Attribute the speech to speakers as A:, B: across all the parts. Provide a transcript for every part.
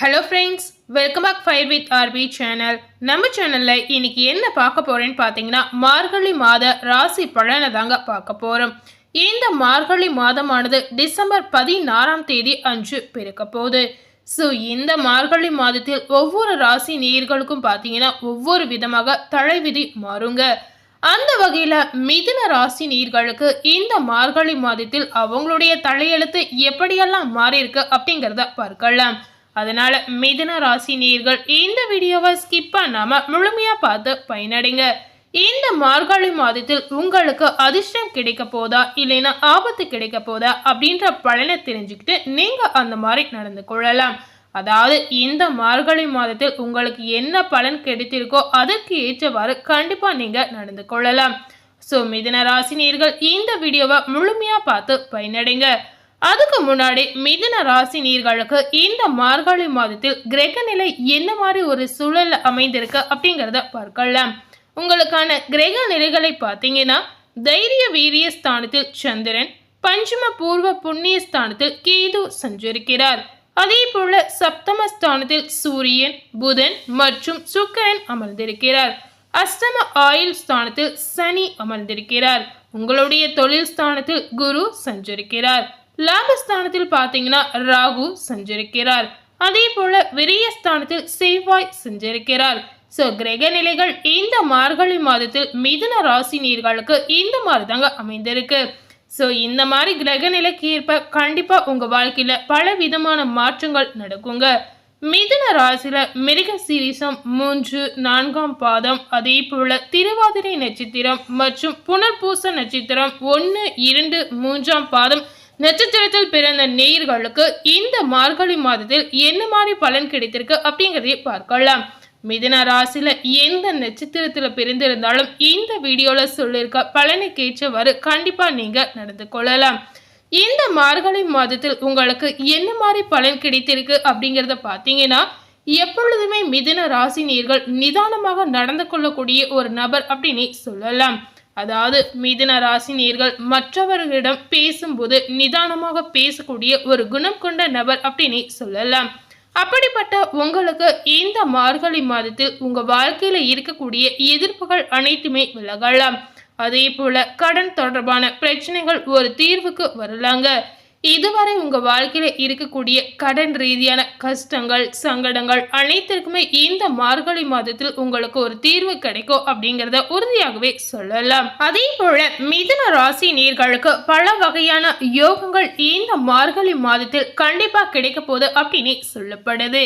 A: Hello friends welcome back fire with RP channel நம்ம சேனலில் இன்னைக்கு என்ன பார்க்க போகிறேன்னு பார்த்தீங்கன்னா மார்கழி மாத ராசி பலனை தாங்க பார்க்க போகிறோம் இந்த மார்கழி மாதமானது டிசம்பர் பதினாறாம் தேதி அன்று பிறக்க போகுது. ஸோ இந்த மார்கழி மாதத்தில் ஒவ்வொரு ராசி நேயர்களுக்கும் பார்த்தீங்கன்னா ஒவ்வொரு விதமாக தலைவிதி மாறுங்க. அந்த வகையில் மிதுன ராசி நீர்களுக்கு இந்த மார்கழி மாதத்தில் அவங்களுடைய தலையெழுத்து எப்படியெல்லாம் மாறியிருக்கு அப்படிங்கிறத பார்க்கலாம். அதனால் மிதுன ராசி நீர்கள் இந்த வீடியோவை ஸ்கிப் பண்ணாமல் முழுமையாக பார்த்து பயனடைங்க. இந்த மார்கழி மாதத்தில் உங்களுக்கு அதிர்ஷ்டம் கிடைக்க போதா இல்லைன்னா ஆபத்து கிடைக்க போதா அப்படின்ற பலனை தெரிஞ்சுக்கிட்டு நீங்கள் அந்த மாதிரி நடந்து கொள்ளலாம். அதாவது இந்த மார்கழி மாதத்தில் உங்களுக்கு என்ன பலன் கிடைத்திருக்கோ அதற்கு ஏற்றவாறு கண்டிப்பாக நீங்கள் நடந்து கொள்ளலாம். ஸோ மிதன ராசினியர்கள் இந்த வீடியோவை முழுமையாக பார்த்து பயனடைங்க. அதுக்கு முன்னாடி மிதுன ராசி நீர்களுக்கு இந்த மார்கழி மாதத்தில் கிரக நிலை என்ன மாதிரி ஒரு சூழல் அமைந்திருக்கு அப்படிங்கிறத பார்க்கலாம். உங்களுக்கான கிரக நிலைகளை பார்த்தீங்கன்னா தைரிய வீரிய ஸ்தானத்தில் சந்திரன் பஞ்சம பூர்வ புண்ணிய ஸ்தானத்தில் கேது சஞ்சரிக்கிறார். அதே போல சப்தம ஸ்தானத்தில் சூரியன் புதன் மற்றும் சுக்கரன் அமர்ந்திருக்கிறார். அஷ்டம ஆயுள் ஸ்தானத்தில் சனி அமர்ந்திருக்கிறார். உங்களுடைய தொழில் ஸ்தானத்தில் குரு சஞ்சரிக்கிறார். லாபஸ்தானத்தில் பார்த்தீங்கன்னா ராகு சஞ்சரிக்கிறார். அதே போல விரியஸ்தானத்தில் செவ்வாய் சஞ்சரிக்கிறார். ஸோ கிரக நிலைகள் இந்த மார்கழி மாதத்தில் மிதுன ராசி நீர்களுக்கு இந்த மாதிரி தாங்க அமைந்திருக்கு. ஸோ இந்த மாதிரி கிரக நிலைக்கு ஏற்ப கண்டிப்பாக உங்கள் வாழ்க்கையில் பல விதமான மாற்றங்கள் நடக்குங்க. மிதுன ராசியில் மிருக சீரிசம் மூன்று நான்காம் பாதம் அதே போல் திருவாதிரை நட்சத்திரம் மற்றும் புனர்பூச நட்சத்திரம் ஒன்று இரண்டு மூன்றாம் பாதம் நட்சத்திரத்தில் பிறந்த நேயர்களுக்கு இந்த மார்கழி மாதத்தில் என்ன மாதிரி பலன் கிடைத்திருக்கு அப்படிங்கிறதை பார்க்கலாம். மிதன ராசியில எந்த நட்சத்திரத்துல பிறந்திருந்தாலும் இந்த வீடியோல சொல்லியிருக்க பலனுக்கு ஏற்றவாறு கண்டிப்பா நீங்க நடந்து கொள்ளலாம். இந்த மார்கழி மாதத்தில் உங்களுக்கு என்ன மாதிரி பலன் கிடைத்திருக்கு அப்படிங்கிறத பார்த்தீங்கன்னா எப்பொழுதுமே மிதுன ராசி நீர்கள் நிதானமாக நடந்து கொள்ளக்கூடிய ஒரு நபர் அப்படின்னு சொல்லலாம். அதாவது மிதுன ராசி நேர்கள் மற்றவர்களிடம் பேசும்போது நிதானமாக பேசக்கூடிய ஒரு குணம் கொண்ட நபர் அப்படின்னு சொல்லலாம். அப்படிப்பட்ட உங்களுக்கு இந்த மார்கழி மாதத்தில் உங்க வாழ்க்கையில இருக்கக்கூடிய எதிர்ப்புகள் அனைத்துமே விலகலாம். அதே போல கடன் தொடர்பான பிரச்சனைகள் ஒரு தீர்வுக்கு வரலாங்க. இதுவரை உங்கள் வாழ்க்கையில் இருக்கக்கூடிய கடன் ரீதியான கஷ்டங்கள் சங்கடங்கள் அனைத்திற்குமே இந்த மார்கழி மாதத்தில் உங்களுக்கு ஒரு தீர்வு கிடைக்கும் அப்படிங்கிறத உறுதியாகவே சொல்லலாம். அதே போல மிதுன ராசி நீர்களுக்கு பல வகையான யோகங்கள் இந்த மார்கழி மாதத்தில் கண்டிப்பாக கிடைக்க போகுது அப்படின்னு சொல்லப்படுது.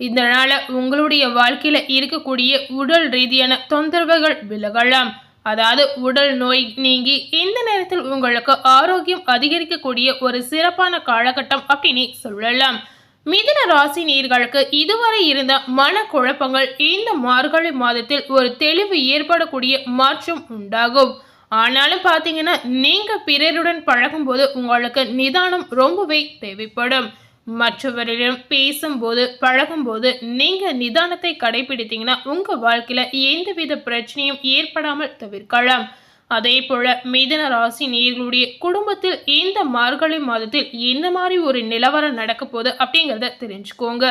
A: இதனால உங்களுடைய வாழ்க்கையில் இருக்கக்கூடிய உடல் ரீதியான தொந்தரவுகள் விலகலாம். அதாவது உடல் நோய் நீங்கி இந்த நேரத்தில் உங்களுக்கு ஆரோக்கியம் அதிகரிக்கக்கூடிய ஒரு சிறப்பான காலகட்டம் அப்படின்னு சொல்லலாம். மிதன ராசி நீர்களுக்கு இதுவரை இருந்த மன குழப்பங்கள் இந்த மார்கழி மாதத்தில் ஒரு தெளிவு ஏற்படக்கூடிய மாற்றம் உண்டாகும். ஆனாலும் பார்த்தீங்கன்னா நீங்கள் பிறருடன் பழகும்போது உங்களுக்கு நிதானம் ரொம்பவே தேவைப்படும். மற்றவரிடம் பேசும்போது பழகும்போது நீங்கள் நிதானத்தை கடைபிடித்தீங்கன்னா உங்கள் வாழ்க்கையில் எந்தவித பிரச்சனையும் ஏற்படாமல் தவிர்க்கலாம். அதே போல மிதன ராசி நேர்களுடைய குடும்பத்தில் இந்த மார்கழி மாதத்தில் என்ன மாதிரி ஒரு நிலவரம் நடக்க போகுது அப்படிங்கிறத தெரிஞ்சுக்கோங்க.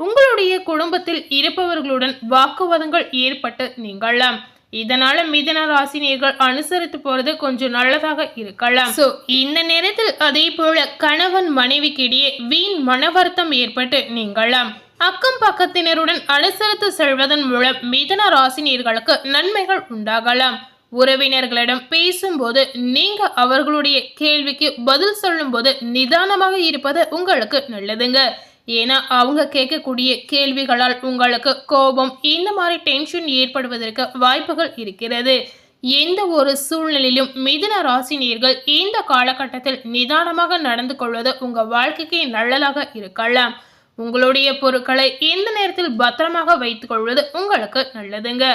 A: உங்களுடைய குடும்பத்தில் இருப்பவர்களுடன் வாக்குவாதங்கள் ஏற்பட்டு நீங்களாம் இதனால மிதன ராசினியர்கள் அனுசரித்து போறது கொஞ்சம் நல்லதாக இருக்கலாம். சோ இந்த நேரத்தில் அதே போல கணவன் மனைவிக்கிடையே வீண் மன வருத்தம் ஏற்பட்டு நீங்களாம் அக்கம் பக்கத்தினருடன் அனுசரித்து செல்வதன் மூலம் மிதன ராசினியர்களுக்கு நன்மைகள் உண்டாகலாம். உறவினர்களிடம் பேசும்போது நீங்க அவர்களுடைய கேள்விக்கு பதில் சொல்லும்போது நிதானமாக இருப்பது உங்களுக்கு நல்லதுங்க. ஏன்னா அவங்க கேட்கக்கூடிய கேள்விகளால் உங்களுக்கு கோபம் இந்த மாதிரி டென்ஷன் ஏற்படுவதற்கு வாய்ப்புகள் இருக்கிறது. எந்த ஒரு சூழ்நிலையிலும் மிதுன ராசினியர்கள் இந்த காலகட்டத்தில் நிதானமாக நடந்து கொள்வது உங்க வாழ்க்கைக்கு நல்லதாக இருக்கலாம். உங்களுடைய பொருட்களை இந்த நேரத்தில் பத்திரமாக வைத்துக் கொள்வது உங்களுக்கு நல்லதுங்க.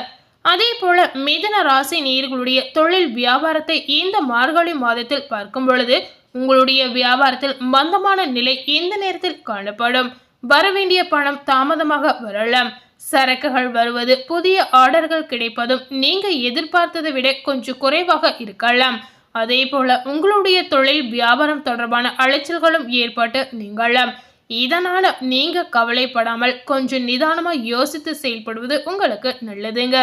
A: அதே போல மிதன ராசி நீர்களுடைய தொழில் வியாபாரத்தை இந்த மார்கழி மாதத்தில் பார்க்கும் பொழுது உங்களுடைய வியாபாரத்தில் மந்தமான நிலை இந்த நேரத்தில் காணப்படும். வரவேண்டிய பணம் தாமதமாக வரலாம். சரக்குகள் வருவது புதிய ஆர்டர்கள் கிடைப்பதும் நீங்க எதிர்பார்த்ததை விட கொஞ்சம் குறைவாக இருக்கலாம். அதே போல உங்களுடைய தொழில் வியாபாரம் தொடர்பான அலைச்சல்களும் ஏற்பட்டு நீங்களாம் இதனால நீங்க கவலைப்படாமல் கொஞ்சம் நிதானமா யோசித்து செயல்படுவது உங்களுக்கு நல்லதுங்க.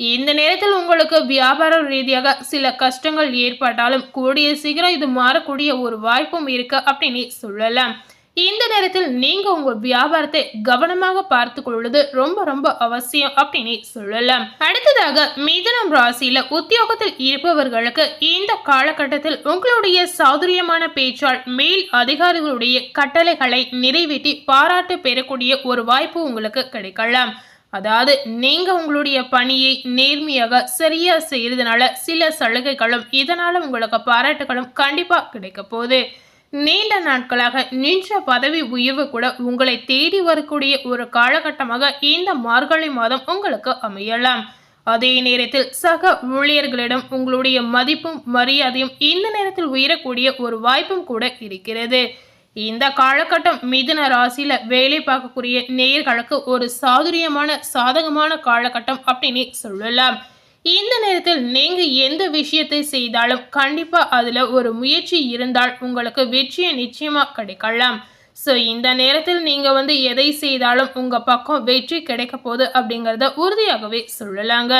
A: இந்த நேரத்தில் உங்களுக்கு வியாபார ரீதியாக சில கஷ்டங்கள் ஏற்பட்டாலும் கூடிய சீக்கிரம் இது மாறக்கூடிய ஒரு வாய்ப்பும் இருக்கு அப்படின்னு சொல்லலாம். இந்த நேரத்தில் நீங்க உங்க வியாபாரத்தை கவனமாக பார்த்து கொள்வது ரொம்ப ரொம்ப அவசியம் அப்படின்னு சொல்லலாம். அடுத்ததாக மிதனம் ராசியில உத்தியோகத்தில் இருப்பவர்களுக்கு இந்த காலகட்டத்தில் உங்களுடைய சாதுரியமான பேச்சால் மேல் அதிகாரிகளுடைய கட்டளைகளை நிறைவேற்றி பாராட்டு பெறக்கூடிய ஒரு வாய்ப்பு உங்களுக்கு கிடைக்கலாம். அதாவது நீங்கள் உங்களுடைய பணியை நேர்மையாக சரியாக செய்கிறதுனால சில சலுகைகளும் இதனால் உங்களுக்கு பாராட்டுகளும் கண்டிப்பாக கிடைக்க போகுது. நீண்ட நாட்களாக நின்ற பதவி உயர்வு கூட உங்களை தேடி வரக்கூடிய ஒரு காலகட்டமாக இந்த மார்கழி மாதம் உங்களுக்கு அமையலாம். அதே நேரத்தில் சக ஊழியர்களிடம் உங்களுடைய மதிப்பும் மரியாதையும் இந்த நேரத்தில் உயரக்கூடிய ஒரு வாய்ப்பும் கூட இருக்கிறது. இந்த காலகட்டம் மிதுன ராசியில வேலை பார்க்கக்கூடிய நேர்களுக்கு ஒரு சாதுரியமான சாதகமான காலகட்டம் அப்படின்னு சொல்லலாம். இந்த நேரத்தில் நீங்க எந்த விஷயத்தை செய்தாலும் கண்டிப்பா அதுல ஒரு முயற்சி இருந்தால் உங்களுக்கு வெற்றியை நிச்சயமா கிடைக்கலாம். ஸோ இந்த நேரத்தில் நீங்க வந்து எதை செய்தாலும் உங்க பக்கம் வெற்றி கிடைக்க போகுது அப்படிங்கிறத உறுதியாகவே சொல்லலாங்க.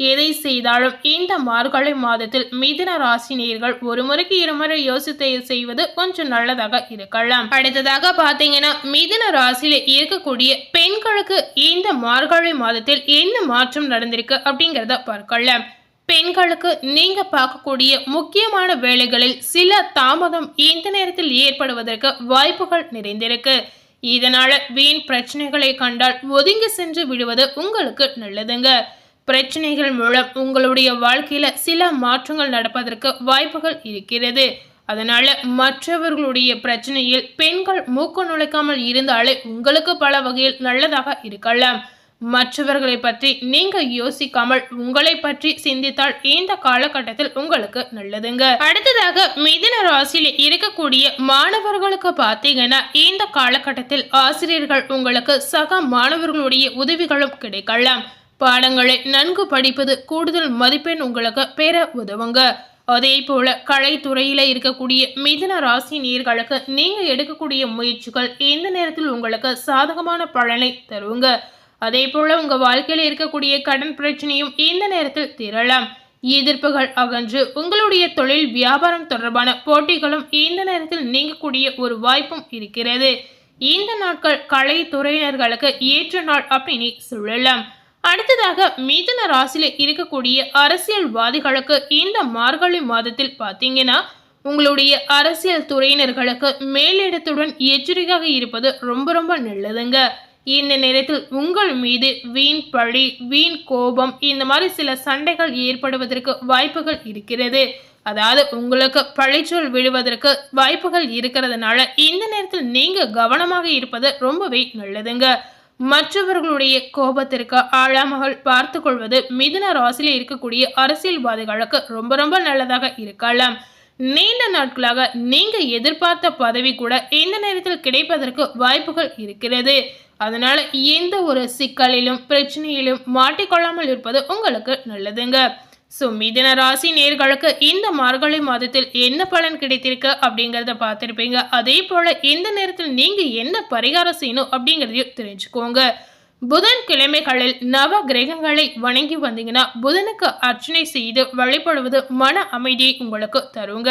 A: எதை செய்தாலும் இந்த மார்கழி மாதத்தில் மிதுன ராசினியர்கள் ஒரு முறைக்கு இருமுறை யோசித்து செய்வது கொஞ்சம் நல்லதாக இருக்கலாம். அடுத்ததாக பாத்தீங்கன்னா மிதுன ராசியில இருக்கக்கூடிய பெண்களுக்கு இந்த மார்கழி மாதத்தில் என்ன மாற்றம் நடந்திருக்கு அப்படிங்கிறத பார்க்கலாம். பெண்களுக்கு நீங்க பார்க்கக்கூடிய முக்கியமான வேலைகளில் சில தாமதம் இந்த நேரத்தில் ஏற்படுவதற்கு வாய்ப்புகள் நிறைந்திருக்கு. இதனால வீண் பிரச்சனைகளை கண்டால் ஒதுங்கி சென்று விடுவது உங்களுக்கு நல்லதுங்க. பிரச்சனைகள் மூலம் உங்களுடைய வாழ்க்கையில சில மாற்றங்கள் நடப்பதற்கு வாய்ப்புகள் இருக்கிறது. அதனால மற்றவர்களுடைய பிரச்சனையில் பெண்கள் மூக்கு நுழைக்காமல் இருந்தாலே உங்களுக்கு பல வகையில் நல்லதாக இருக்கலாம். மற்றவர்களை பற்றி நீங்கள் யோசிக்காமல் உங்களை பற்றி சிந்தித்தால் இந்த காலகட்டத்தில் உங்களுக்கு நல்லதுங்க. அடுத்ததாக மிதின ராசியில் இருக்கக்கூடிய மாணவர்களுக்கு பார்த்தீங்கன்னா இந்த காலகட்டத்தில் ஆசிரியர்கள் உங்களுக்கு சக மாணவர்களுடைய உதவிகளும் கிடைக்கலாம். பாடங்களை நன்கு படிப்பது கூடுதல் மதிப்பெண் உங்களுக்கு பெற உதவுங்க. அதே போல கலைத்துறையில இருக்கக்கூடிய மிதன ராசி நீர்களுக்கு நீங்க எடுக்கக்கூடிய முயற்சிகள் எந்த நேரத்தில் உங்களுக்கு சாதகமான பலனை தருவுங்க? அதே போல உங்க வாழ்க்கையில இருக்கக்கூடிய கடன் பிரச்சனையும் இந்த நேரத்தில் தீரலாம் எதிர்ப்புகள் அகன்று உங்களுடைய தொழில் வியாபாரம் தொடர்பான போட்டிகளும் இந்த நேரத்தில் நீங்கக்கூடிய ஒரு வாய்ப்பும் இருக்கிறது. இந்த நாட்கள் கலைத்துறையினர்களுக்கு ஏற்ற நாள் அப்படின்னு சொல்லலாம். அடுத்ததாக மிதுன ராசியில இருக்கக்கூடிய அரசியல்வாதிகளுக்கு இந்த மார்கழி மாதத்தில் பார்த்தீங்கன்னா உங்களுடைய அரசியல் துறையினர்களுக்கு மேலிடத்துடன் எச்சரிக்கையாக இருப்பது ரொம்ப ரொம்ப நல்லதுங்க. இந்த நேரத்தில் உங்கள் மீது வீண் பழி வீண் கோபம் இந்த மாதிரி சில சண்டைகள் ஏற்படுவதற்கு வாய்ப்புகள் இருக்கிறது. அதாவது உங்களுக்கு பழிச்சொல் விழுவதற்கு வாய்ப்புகள் இருக்கிறதுனால இந்த நேரத்தில் நீங்கள் கவனமாக இருப்பது ரொம்பவே நல்லதுங்க. மற்றவர்களுடைய கோபத்திற்கு ஆழாமல் பார்த்து கொள்வது மிதுன ராசியில் இருக்கக்கூடிய அரசியல்வாதிகளுக்கு ரொம்ப ரொம்ப நல்லதாக இருக்கலாம். நீண்ட நாட்களாக நீங்க எதிர்பார்த்த பதவி கூட இந்த நேரத்தில் கிடைப்பதற்கு வாய்ப்புகள் இருக்கிறது. அதனால எந்த ஒரு சிக்கலிலும் பிரச்சனையிலும் மாட்டிக்கொள்ளாமல் இருப்பது உங்களுக்கு நல்லதுங்க. ஸோ மிதன ராசி நேர்களுக்கு இந்த மார்கழி மாதத்தில் என்ன பலன் கிடைத்திருக்கு அப்படிங்கிறத பார்த்துருப்பீங்க. அதே போல் இந்த நேரத்தில் நீங்கள் என்ன பரிகாரம் செய்யணும் அப்படிங்கிறதையும் தெரிஞ்சுக்கோங்க. புதன் கிழமைகளில் நவ கிரகங்களை வணங்கி வந்தீங்கன்னா புதனுக்கு அர்ச்சனை செய்து வழிபடுவது மன அமைதியை உங்களுக்கு தருங்க.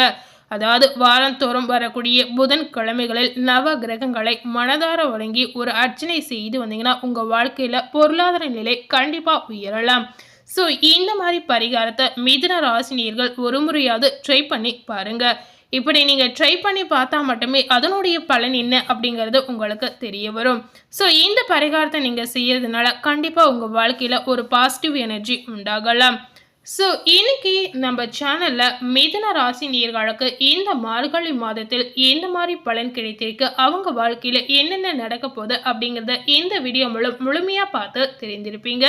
A: அதாவது வாரந்தோறும் வரக்கூடிய புதன் கிழமைகளில் நவ கிரகங்களை மனதார வழங்கி ஒரு அர்ச்சனை செய்து வந்தீங்கன்னா உங்கள் வாழ்க்கையில் பொருளாதார நிலை கண்டிப்பாக உயரலாம். ஸோ இந்த மாதிரி பரிகாரத்தை மிதுன ராசினியர்கள் ஒரு முறையாவது ட்ரை பண்ணி பாருங்க. இப்படி நீங்கள் ட்ரை பண்ணி பார்த்தா மட்டுமே அதனுடைய பலன் என்ன அப்படிங்கிறது உங்களுக்கு தெரிய வரும். ஸோ இந்த பரிகாரத்தை நீங்கள் செய்யறதுனால கண்டிப்பாக உங்கள் வாழ்க்கையில் ஒரு பாசிட்டிவ் எனர்ஜி உண்டாகலாம். ஸோ இன்னைக்கு நம்ம சேனலில் மிதன ராசி நீர்களுக்கு இந்த மார்கழி மாதத்தில் எந்த மாதிரி பலன் கிடைத்திருக்கு அவங்க வாழ்க்கையில் என்னென்ன நடக்க போகுது அப்படிங்கிறத இந்த வீடியோ மூலம் முழுமையாக பார்த்து தெரிந்திருப்பீங்க.